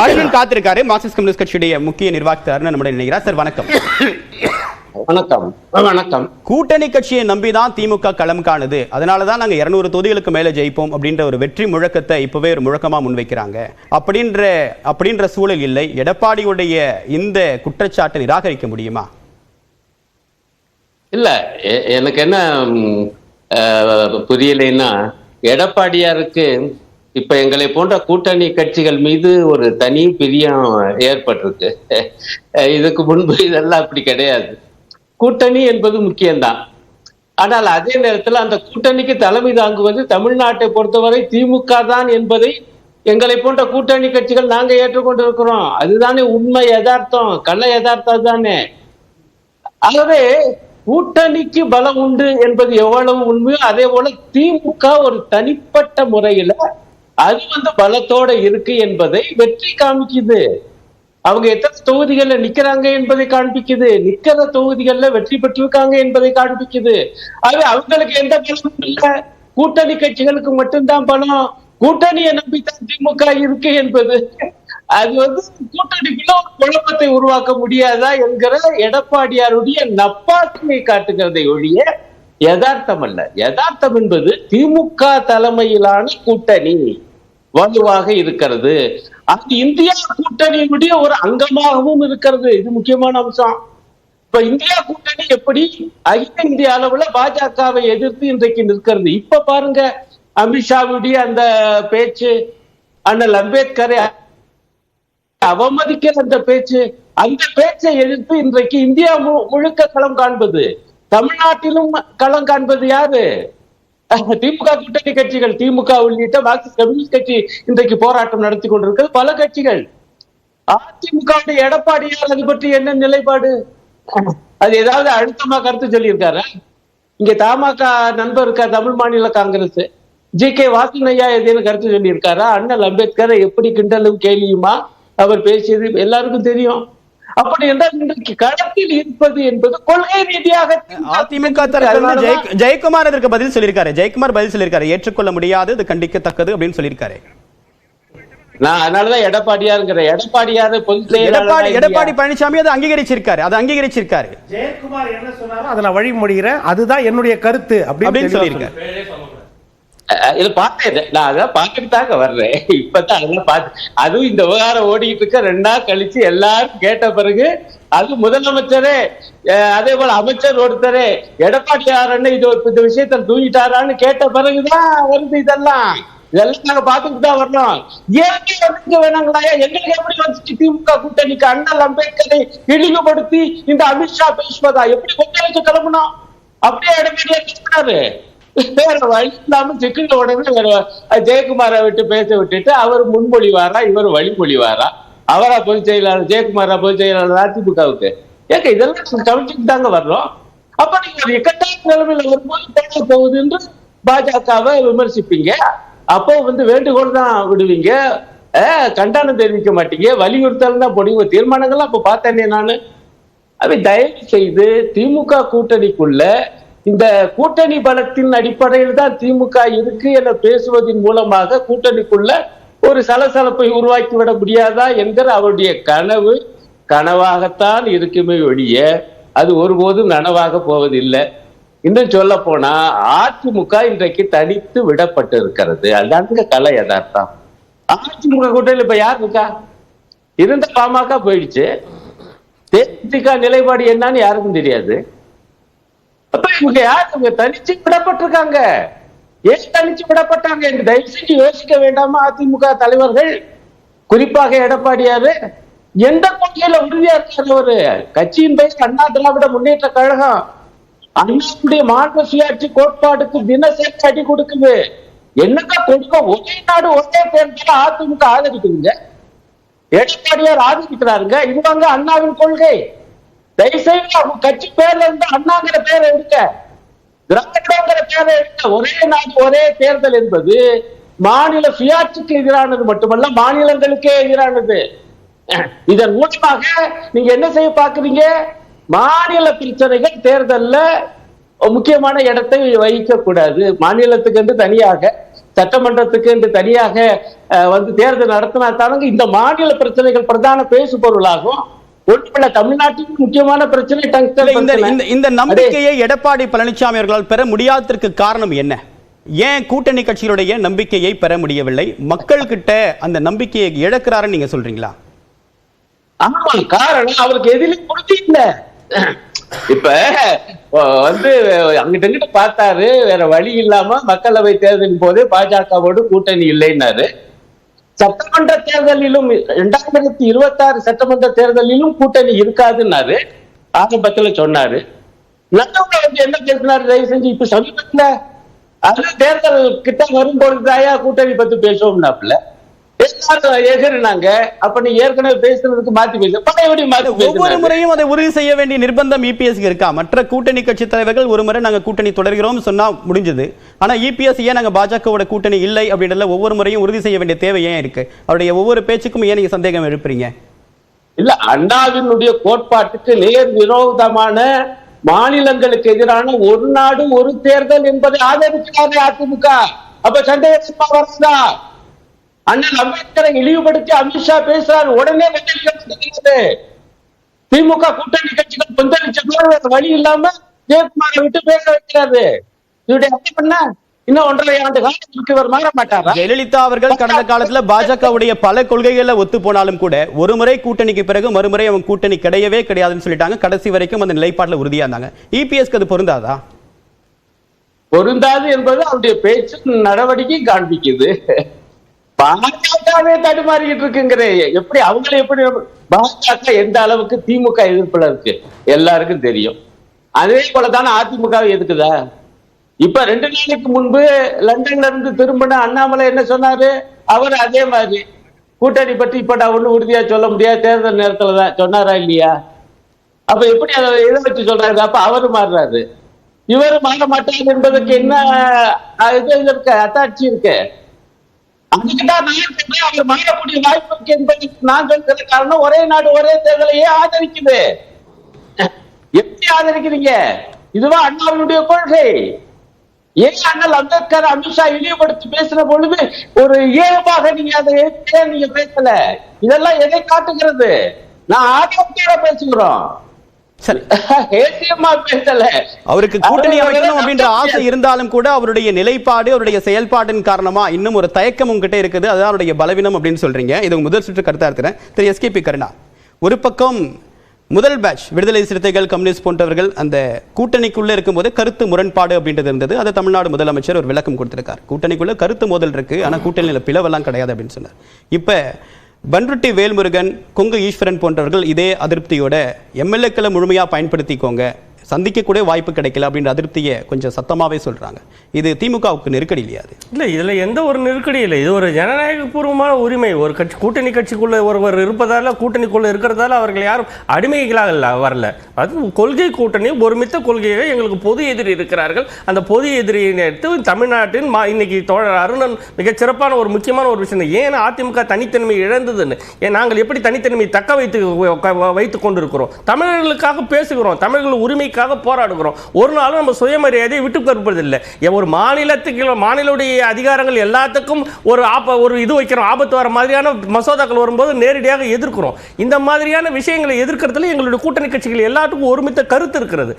Arjun காத்திருக்காரு. Marxist communist கட்சியுடைய முக்கிய நிர்வாகத்தார் நம்முடைய நினைக்கிறார். சார் வணக்கம். வணக்கம். வணக்கம். கூட்டணி கட்சியை நம்பிதான் திமுக களம் காணுது. அதனால தான் நாங்க இருநூறு தொகுதிகளுக்கு மேல ஜெயிப்போம் அப்படின்ற ஒரு வெற்றி முழக்கத்தை இப்பவே ஒரு முழக்கமா முன்வைக்கிறாங்க. அப்படின்ற அப்படின்ற சூழல் இல்லை. எடப்பாடியுடைய இந்த குற்றச்சாட்டை நிராகரிக்க முடியுமா? இல்ல எனக்கு என்ன புரியலைன்னா எடப்பாடியாருக்கு இப்ப எங்களை போன்ற கூட்டணி கட்சிகள் மீது ஒரு தனி பிரியம் ஏற்பட்டிருக்கு. இதுக்கு முன்பு இதெல்லாம் அப்படி கிடையாது. கூட்டணி என்பது முக்கியம்தான். ஆனால் அதே நேரத்தில் அந்த கூட்டணிக்கு தலைமை தாங்குவது தமிழ்நாட்டை பொறுத்தவரை திமுக தான் என்பதை எங்களை போன்ற கூட்டணி கட்சிகள் நாங்க ஏற்றுக்கொண்டிருக்கிறோம். அதுதானே உண்மை யதார்த்தம் கள்ள யதார்த்தம் தானே. ஆகவே கூட்டணிக்கு பலம் உண்டு என்பது எவ்வளவு உண்மையோ அதே போல திமுக ஒரு தனிப்பட்ட முறையில அது வந்து பலத்தோட இருக்கு என்பதை வெற்றி காமிக்குது. அவங்க எத்தனை தொகுதிகள்ல நிக்கிறாங்க என்பதை காண்பிக்குது. நிக்கிற தொகுதிகள்ல வெற்றி பெற்றிருக்காங்க என்பதை காண்பிக்குது. அது அவங்களுக்கு எந்த பலமும் இல்ல. கூட்டணி கட்சிகளுக்கு மட்டும்தான் பலம். கூட்டணியை நம்பித்தான் திமுக இருக்கு என்பது. அது வந்து கூட்டணிக்குள்ள ஒரு குழப்பத்தை உருவாக்க முடியாதா என்கிற எடப்பாடியாருடைய நப்பாட்டினை காட்டுகிறதை ஒழிய யதார்த்தம் அல்ல. யதார்த்தம் என்பது திமுக தலைமையிலான கூட்டணி வலுவாக இருக்கிறது. அது இந்தியா கூட்டணியினுடைய ஒரு அங்கமாகவும் இருக்கிறது. இது முக்கியமான அம்சம். இப்ப இந்தியா கூட்டணி எப்படி அகில இந்திய அளவுல பாஜகவை எதிர்த்து இன்றைக்கு நிற்கிறது? இப்ப பாருங்க அமித்ஷாவுடைய அந்த பேச்சு அண்ணல் அம்பேத்கரை அவமதிக்கிற அந்த பேச்சு அந்த பேச்சை எதிர்த்து இன்றைக்கு இந்தியா மு- முழுக்க களம் காண்பது. தமிழ்நாட்டிலும் களம் காண்பது யாரு? திமுக கூட்டணி கட்சிகள் திமுக உள்ளிட்ட மார்க்சிஸ்ட் கம்யூனிஸ்ட் கட்சி இன்றைக்கு போராட்டம் நடத்தி கொண்டிருக்கிறது. பல கட்சிகள். அதிமுக எடப்பாடியார் அது பற்றி என்ன நிலைப்பாடு? அது ஏதாவது அழுத்தமா கருத்து சொல்லியிருக்காரா? இங்க தமாக நண்பர் இருக்கா தமிழ் மாநில காங்கிரஸ். ஜி. கே. வாசனையா எதுன்னு கருத்து சொல்லியிருக்காரா? அண்ணல் அம்பேத்கரை எப்படி கிண்டலும் கேலியுமா? அவர் பேசியது எல்லாருக்கும் தெரியும். அப்படி என்றால் இன்றைக்கு களத்தில் இருப்பது என்பது கொள்கை ரீதியாக அதிமுக ஜெயக்குமார் இதற்கு பதில் சொல்லியிருக்காரு. ஜெயக்குமார் பதில் சொல்லியிருக்காரு. ஏற்றுக்கொள்ள முடியாது இது கண்டிக்கத்தக்கது அப்படின்னு சொல்லியிருக்காரு. நான் அதனாலதான் எடப்பாடியாருங்கிற எடப்பாடியார் பொதுச் எடப்பாடி எடப்பாடி பழனிசாமி அதை அங்கீகரிச்சிருக்காரு. அதை அங்கீகரிச்சிருக்காரு. ஜெயக்குமார் என்ன சொன்னாரோ அதை நான் வழிமொழிகிறேன் அதுதான் என்னுடைய கருத்து அப்படின்னு சொல்லியிருக்காரு. இது பார்த்தேன் நான் அதான் பார்த்துட்டு தாங்க வர்றேன். இப்பதான் அதெல்லாம் பார்த்து அதுவும் இந்த விவகாரம் ஓடிக்கிட்டு இருக்க. ரெண்டு நாள் கழிச்சு எல்லாரும் கேட்ட பிறகு அது முதலமைச்சரே அதே போல அமைச்சர் ஒருத்தரே எடப்பாடியார் அண்ணன் இது ஒரு- இந்த விஷயத்த தூங்கிட்டாரான்னு கேட்ட பிறகுதான் வருது இதெல்லாம். இதெல்லாம் நாங்க பாத்துட்டு தான் வரணும். ஏற்கனவே வந்துட்டு வேணாங்களா? எங்களுக்கு எப்படி வந்துட்டு திமுக கூட்டணிக்கு அண்ணல் அம்பேத்கரை இழிவுபடுத்தி இந்த அமித்ஷா பேசுவதா? எப்படி கொந்தளிச்சு கிளம்பணும்? அப்படியே எடப்பாடியா பேசுறாரு. வேற வழி இல்லாம சிக்கல உடனே வேற ஜெயக்குமாரை விட்டு பேச விட்டுட்டு அவர் முன்மொழிவாரா இவர் வழிமொழிவாரா? அவரா பொதுச் செயலாளர் ஜெயக்குமாரா பொதுச் செயலாளர் அதிமுகவுக்கு? ஏங்க இதெல்லாம் கவனிச்சுட்டு தாங்க வர்றோம். அப்ப நீங்க ஒரு இக்கட்டான நிலைமையில வரும்போது போக போகுது என்று பாஜகவை விமர்சிப்பீங்க. அப்போ வந்து வேண்டுகோள் தான் விடுவீங்க. கண்டனம் தெரிவிக்க மாட்டீங்க. வலியுறுத்தல் தான் போடுவீங்க. தீர்மானங்கள்லாம் அப்ப பார்த்தேனே நானு. அப்படி தயவு செய்து திமுக கூட்டணிக்குள்ள இந்த கூட்டணி பலத்தின் அடிப்படையில் தான் திமுக இருக்கு என பேசுவதன் மூலமாக கூட்டணிக்குள்ள ஒரு சலசலப்பை உருவாக்கி விட முடியாதா என்கிற அவருடைய கனவு கனவாகத்தான் இருக்குமே ஒழிய அது ஒருபோதும் நனவாக போவதில்லை. இன்னும் சொல்ல போனா அதிமுக இன்றைக்கு தனித்து விடப்பட்டு இருக்கிறது அதாங்க கலை யதார்த்தம். அதிமுக கூட்டணியில் இப்ப யார் இருக்கா? இருந்த பாமக போயிடுச்சு. தேமுதிக நிலைப்பாடு என்னன்னு யாருக்கும் தெரியாது. அப்ப இவங்க யார்? இவங்க தனிச்சு விடப்பட்டிருக்காங்க. ஏன் தனிச்சு விடப்பட்டாங்க என்று தயவு செஞ்சு யோசிக்க வேண்டாமா? அதிமுக தலைவர்கள் குறிப்பாக எடப்பாடியாரு எந்த கொள்கையில உறுதியா இருக்காரு அவரு? கட்சியின் பெயர் அண்ணா திராவிட முன்னேற்ற கழகம். அண்ணாவுடைய மாநில சுயாட்சி கோட்பாடுக்கு தினசரி அடி கொடுக்குது. என்னங்க கொடுக்க ஒரே நாடு ஒரே தேர்தல அதிமுக ஆதரிக்குதுங்க. எடப்பாடியார் ஆதரிக்கிறாருங்க. இதுவாங்க அண்ணாவின் கொள்கை. தயவுசெய்து அவங்க கட்சி பேர்ல இருந்து அண்ணாங்கிற பேரை எடுக்க திராவிடங்கிற பேரை எடுக்க ஒரே நாடு ஒரே தேர்தல் என்பது மாநில சுயாட்சிக்கு எதிரானது மட்டுமல்ல மாநிலங்களுக்கே எதிரானது. இதன் மூலமாக நீங்க என்ன செய்ய பாக்குறீங்க மாநில பிரச்சனைகள் தேர்தல்ல முக்கியமான இடத்தை வகிக்க கூடாது மாநிலத்துக்கு என்று தனியாக சட்டமன்றத்துக்கு என்று தனியாக அஹ், வந்து தேர்தல் நடத்தினா தானுங்க இந்த மாநில பிரச்சனைகள் பிரதான பேசு பொருளாகும் ஒன்றுமில்ல தமிழ்நாட்டின் முக்கியமான பிரச்சனை இந்த. இந்த நம்பிக்கையை எடப்பாடி பழனிசாமி அவர்களால் பெற முடியாததற்கு காரணம் என்ன? ஏன் கூட்டணி கட்சிகளுடைய நம்பிக்கையை பெற முடியவில்லை? மக்கள் கிட்ட அந்த நம்பிக்கையை இழக்கிறாருன்னு நீங்க சொல்றீங்களா? ஆமா காரணம் அவருக்கு எதிலும் உறுதி இல்ல. இப்ப வந்து அங்கிட்ட இங்கிட்ட பார்த்தாரு வேற வழி இல்லாம மக்களவை தேர்தலின் போதே பாஜகவோடு கூட்டணி இல்லைன்னாரு. சட்டமன்ற தேர்தலிலும் இரண்டாயிரத்தி இருபத்தி ஆறு சட்டமன்ற தேர்தலிலும் கூட்டணி இருக்காதுன்னாரு ஆரம்பத்துல சொன்னாரு. நடுவுல வந்து என்ன பேசினாரு? தயவு செஞ்சு இப்ப சமீபத்துல அது தேர்தல் கிட்ட வரும்பொழுதுதாயா கூட்டணி பத்தி பேசுவோம்னாப்புல. எல்லாரும் அப்ப நீ ஏற்கனவே பேசுறதுக்கு மாத்தி பேச. ஒவ்வொரு. முறையும் அதை உறுதி செய்ய வேண்டிய நிர்பந்தம் இபிஎஸ்க்கு இருக்கா? மற்ற கூட்டணி கட்சி தலைவர்கள் ஒரு முறை நாங்க கூட்டணி தொடர்கிறோம் சொன்னா முடிஞ்சது. ஆனா இபிஎஸ் ஏன் நாங்க பாஜகவோட கூட்டணி இல்லை அப்படின்றதுல ஒவ்வொரு முறையும் உறுதி செய்ய வேண்டிய தேவை ஏன் இருக்கு? அவருடைய ஒவ்வொரு பேச்சுக்கும் ஏன் நீங்க சந்தேகம் எழுப்புறீங்க? இல்ல அண்ணாவினுடைய கோட்பாட்டுக்கு நேர் விரோதமான மாநிலங்களுக்கு எதிரான ஒரு நாடு ஒரு தேர்தல் என்பதை ஆதரிக்கிறாரே அதிமுக. அப்ப சந்தேகமா வருதா அண்ணன் அம்பேத்கரை இழிவுபடுத்தி அமித்ஷா பேசுறாரு. உடனே வெள்ளரிக்கிறது திமுக கூட்டணி கட்சிகள் கொந்தளிச்ச பேர் வேற வழி இல்லாம ஜெயக்குமாரை விட்டு பேச வைக்கிறாரு. இவருடைய அர்த்தம் என்ன? இன்னும் ஒன்றரை ஆண்டு காலத்துக்கு இவர் மாற மாட்டாரா? ஜெயலலிதா அவர்கள் கடந்த காலத்துல பாஜகவுடைய பல கொள்கைகளை ஒத்து போனாலும் கூட ஒரு முறை கூட்டணிக்கு பிறகு மறுமுறை அவங்க கூட்டணி கிடையவே கிடையாதுன்னு சொல்லிட்டாங்க. கடைசி வரைக்கும் அந்த நிலைப்பாட்டுல உறுதியா இருந்தாங்க. இபிஎஸ்க்கு அது பொருந்தாதா? பொருந்தாது என்பது அவருடைய பேச்சு நடவடிக்கை காண்பிக்குது. பாஜகவே தடுமாறிக்கிட்டு இருக்குங்கிற. எப்படி அவங்களை எப்படி பாஜக எந்த அளவுக்கு திமுக எதிர்ப்புல இருக்கு? எல்லாருக்கும் தெரியும். அதே போலதானே அதிமுக எதுக்குதா? இப்ப ரெண்டு நாளைக்கு முன்பு லண்டன்ல இருந்து திரும்பின அண்ணாமலை என்ன சொன்னாரு? அவர் அதே மாதிரி. கூட்டணி பற்றி இப்ப நான் ஒண்ணும் உறுதியா சொல்ல முடியாது. தேர்தல் நேரத்துல தான். சொன்னாரா இல்லையா? அப்ப எப்படி அதை எதை வச்சு சொல்றாரு? அப்ப அவரு மாறுறாரு. இவரு மாற மாட்டார் என்பதற்கு என்ன இது இருக்கு அத்தாட்சி இருக்கு. அதுக்குதான் நான் சொல்றேன் அவர் மாறக்கூடிய வாய்ப்பு இருக்கு என்பதற்கு நான் சொல்றது காரணம் ஒரே நாடு ஒரே தேர்தலையே ஆதரிக்குது. எப்படி ஆதரிக்கிறீங்க? இதுதான் அண்ணாவினுடைய கொள்கை. ஏன் அண்ணல் அம்பேத்கர் அமித்ஷா இழிவுபடுத்தி பேசுற பொழுது ஒரு இயல்பாக நீங்க அதை ஏன் நீங்க பேசல? இதெல்லாம் எதை காட்டுகிறது? நான் ஆரோக்கியோட பேசுகிறோம். அவருக்கு கூட்டணி அமைக்கணும் அப்படின்ற ஆசை. இருந்தாலும் கூட அவருடைய நிலைப்பாடு அவருடைய செயல்பாட்டின் காரணமா இன்னும் ஒரு தயக்கம் உங்ககிட்ட இருக்குது. அதுதான் அவருடைய பலவீனம் அப்படின்னு சொல்றீங்க. இது முதல் சுற்று கருத்தா இருக்கிறேன். திரு எஸ்கேபி கருணா ஒரு பக்கம் முதல் பேட்ச் விடுதலை சிறுத்தைகள் கம்யூனிஸ்ட் போன்றவர்கள் அந்த கூட்டணிக்குள்ள இருக்கும்போது கருத்து முரண்பாடு அப்படின்றது இருந்தது. அதை தமிழ்நாடு முதலமைச்சர் ஒரு விளக்கம் கொடுத்திருக்கார். கூட்டணிக்குள்ள கருத்து மோதல் இருக்கு. ஆனா கூட்டணியில பிளவெல்லாம் கிடையாது அப்படின்னு சொன்னார். இப்ப பன்ருட்டி வேல்முருகன் கொங்கு ஈஸ்வரன் போன்றவர்கள் இதே அதிருப்தியோட எம்எல்ஏக்களை முழுமையா பயன்படுத்திக்கோங்க. சந்திக்கக்கூடிய வாய்ப்பு கிடைக்கல அப்படின்ற அதிருப்தியை கொஞ்சம் சத்தமாகவே சொல்கிறாங்க இது திமுகவுக்கு நெருக்கடி இல்லையா அது? இல்லை இதில் எந்த ஒரு நெருக்கடி இல்லை. இது ஒரு ஜனநாயகபூர்வமான உரிமை. ஒரு கட்சி கூட்டணி கட்சிக்குள்ளே ஒருவர் இருப்பதால் கூட்டணிக்குள்ளே இருக்கிறதால அவர்கள் யாரும் அடிமைகளாக இல்லை வரல. அது கொள்கை கூட்டணி ஒருமித்த கொள்கையை எங்களுக்கு பொது எதிரி இருக்கிறார்கள். அந்த பொது எதிரியை எடுத்து தமிழ்நாட்டின் மா இன்னைக்கு தோழர் அருணன் மிகச் சிறப்பான ஒரு முக்கியமான ஒரு விஷயம். ஏன் அதிமுக தனித்தன்மை இழந்ததுன்னு? ஏன் நாங்கள் எப்படி தனித்தன்மை தக்க வைத்து வைத்துக் கொண்டிருக்கிறோம்? தமிழர்களுக்காக பேசுகிறோம். தமிழர்கள் உரிமைக்காக போராடுகிறோம். ஒரு நாளும் நம்ம சுயமரியாதையை விட்டு கொடுப்பதில்லை ஒரு மாநிலத்துக்கு மாநிலவுடைய அதிகாரங்கள் எல்லாத்துக்கும் ஒரு ஆப்ப ஒரு இது வைக்கிறோம். ஆபத்து வர மாதிரியான மசோதாக்கள் வரும்போது நேரடியாக எதிர்க்கிறோம். இந்த மாதிரியான விஷயங்களை எதிர்க்கிறதுல எங்களுடைய கூட்டணி கட்சிகள் எல்லாத்துக்கும் ஒருமித்த கருத்து இருக்கிறது.